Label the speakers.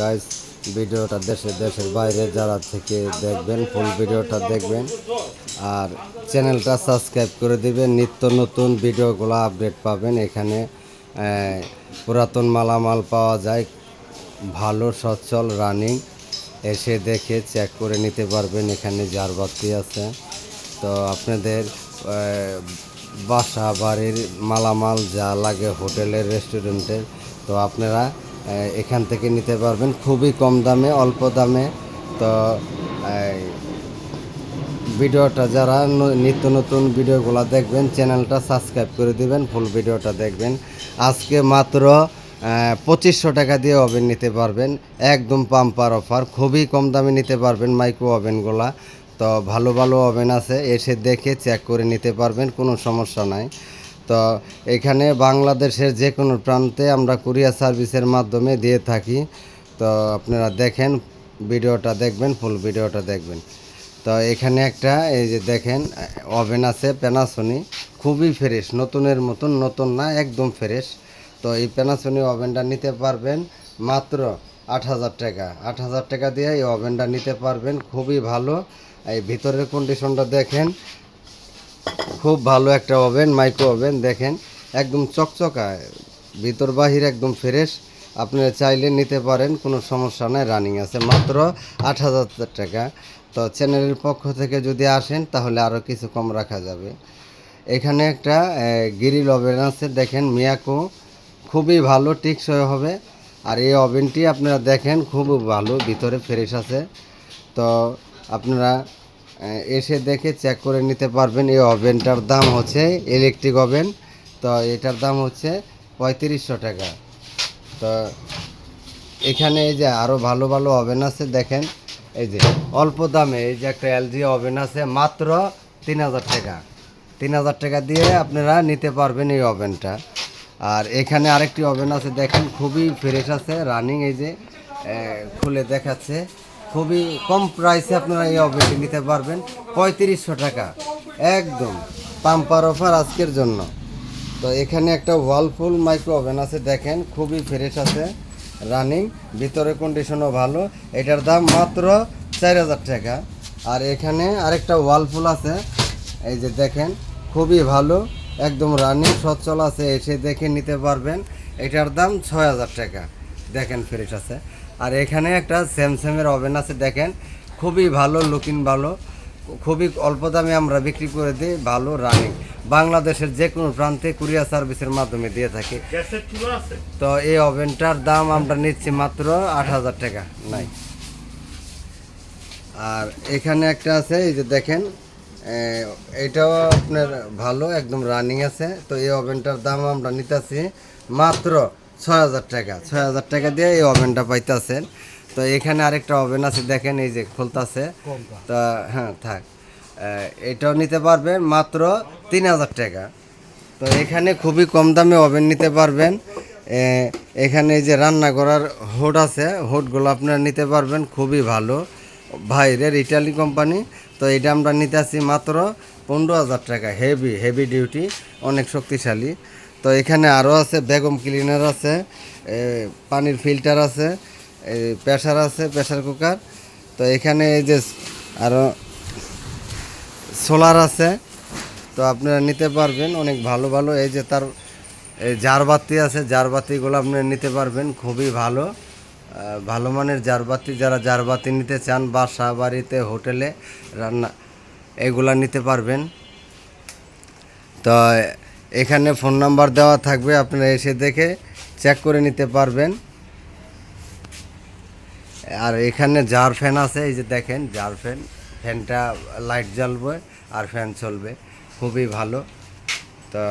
Speaker 1: Guys ভিডিওটা দেশে, দেশের বাইরে যারা থেকে দেখবেন ফুল ভিডিওটা দেখবেন। আর চ্যানেলটা সাবস্ক্রাইব করে দিবেন, নিত্য নতুন ভিডিওগুলো আপডেট পাবেন। এখানে পুরাতন মালামাল পাওয়া যায়, ভালো, সচ্ছল রানিং এসে দেখে চেক করে নিতে পারবেন, এখানে যার জারবাতি আছে। তো আপনাদের বাসা, বাড়ির মালামাল যা লাগে হোটেলের রেস্টুরেন্টের তো আপনারা এখান থেকে নিতে পারবেন। খুবই কম দামে, অল্প দামে। তো ভিডিওটা যারা নিত্য নতুন ভিডিওগুলো দেখবেন, চ্যানেলটা সাবস্ক্রাইব করে দিবেন, ফুল ভিডিওটা দেখবেন। আজকে মাত্র পঁচিশশো টাকা দিয়ে ওভেন নিতে পারবেন। একদম পাম্পার অফার, খুবই কম দামে নিতে পারবেন মাইক্রো ওভেনগুলা। তো, ভালো ভালো ওভেন আছে, এসে দেখে চেক করে নিতে পারবেন, কোনো সমস্যা নাই। তো এখানে বাংলাদেশের যে কোনো প্রান্তে আমরা কুরিয়ার সার্ভিসের মাধ্যমে দিয়ে থাকি। তো আপনারা দেখেন, ভিডিওটা দেখবেন, ফুল ভিডিওটা দেখবেন। তো এখানে একটা, এই যে দেখেন, ওভেন আছে প্যানাসনি খুবই ফ্রেশ, নতুনের মতন, নতুন না, একদম ফ্রেশ। তো এই প্যানাসনি ওভেনটা নিতে পারবেন মাত্র আট হাজার টাকা। আট হাজার টাকা দিয়ে এই ওভেনটা নিতে পারবেন, খুবই ভালো। এই ভিতরের কন্ডিশনটা দেখেন খুব ভালো একটা ওভেন, মাইক্রো ওভেন, দেখেন, একদম চকচকা ভিতর বাহির একদম ফ্রেশ। আপনারা চাইলে নিতে পারেন, কোনো সমস্যা নাই, রানিং আছে। মাত্র আট হাজার টাকা। তো চ্যানেলের পক্ষ থেকে যদি আসেন, তাহলে আরও কিছু কম রাখা যাবে। এখানে একটা গিরিল ওভেন আছে, দেখেন, মিয়াকো। খুবই ভালো, টিকসই হবে। আর এই ওভেনটি আপনারা দেখেন খুব ভালো, ভিতরে ফ্রেশ আছে। তো আপনারা এসে দেখে চেক করে নিতে পারবেন, এই ওভেনটার দাম হচ্ছে ইলেকট্রিক ওভেন তো এটার দাম হচ্ছে পঁয়ত্রিশশো টাকা। তো এখানে এই যে আরও ভালো ভালো ওভেন আছে, দেখেন, এই যে অল্প দামে এই যে একটা এলজি ওভেন আছে, মাত্র তিন হাজার টাকা। তিন হাজার টাকা দিয়ে আপনারা নিতে পারবেন এই ওভেনটা আর এখানে আরেকটি ওভেন আছে, দেখেন, খুবই ফ্রেশ আছে রানিং এই যে খুলে দেখাচ্ছে। খুবই কম প্রাইসে আপনারা এই ওভেনটি নিতে পারবেন। পঁয়ত্রিশশো টাকা। একদম পাম্পার অফার আজকের জন্য। তো এখানে একটা ওয়ালফুল মাইক্রো ওভেন আছে, দেখেন, খুবই ফ্রেশ আছে রানিং ভিতরে কন্ডিশনও ভালো। এটার দাম মাত্র চার হাজার টাকা। আর এখানে আরেকটা ওয়ালফুল আছে, এই যে দেখেন, খুবই ভালো, একদম রানিং সচ্ছল আছে, এসে দেখে নিতে পারবেন। এটার দাম ছয় হাজার টাকা। দেখেন ফ্রেশ আছে। আর এখানে একটা স্যামসাংয়ের ওভেন আছে দেখেন। খুবই ভালো লুকিং ভালো। খুবই অল্প দামে আমরা বিক্রি করে দিই ভালো রানিং বাংলাদেশের যে কোনো প্রান্তে কুরিয়ার সার্ভিসের মাধ্যমে দিয়ে থাকি। তো এই ওভেনটার দাম আমরা নিচ্ছি মাত্র আট হাজার টাকা নাই। আর এখানে একটা আছে এই যে দেখেন এটাও আপনার ভালো একদম রানিং আছে। তো এই ওভেনটার দাম আমরা নিতেছি মাত্র ছয় হাজার টাকা। ছয় হাজার টাকা দিয়ে এই ওভেনটা পাইতেছেন। তো এখানে আরেকটা ওভেন আছে দেখেন এই যে খুলতাছে। তা হ্যাঁ থাক। এটাও নিতে পারবেন মাত্র তিন হাজার টাকা। তো এখানে খুবই কম দামে ওভেন নিতে পারবেন। এখানে এই যে রান্না করার হোড আছে হোডগুলো আপনারা নিতে পারবেন খুবই ভালো। ভাইরের ইটালি কোম্পানি। তো এটা আমরা নিতে আসি মাত্র পনেরো হাজার টাকা। হেভি হেভি ডিউটি অনেক শক্তিশালী। তো এখানে আরও আছে, বেগম ক্লিনার আছে পানির ফিল্টার আছে প্রেশার আছে প্রেশার কুকার তো এখানে এই যে আরও সোলার আছে, তো আপনারা নিতে পারবেন, অনেক ভালো ভালো। এই যে তার জারবাতি আছে জারবাতিগুলো আপনারা নিতে পারবেন, খুবই ভালো। ভালো মানের জারবাতি যারা জারবাতি নিতে চান, বাসা, বাড়িতে, হোটেলে রান্না, এগুলা নিতে পারবেন। তো এখানে ফোন নাম্বার দেওয়া থাকবে, আপনারা এসে দেখে চেক করে নিতে পারবেন। আর এখানে জার ফ্যান আছে, এই যে দেখেন জার ফ্যান ফ্যানটা লাইট জ্বলবে আর ফ্যান চলবে, খুবই ভালো। তো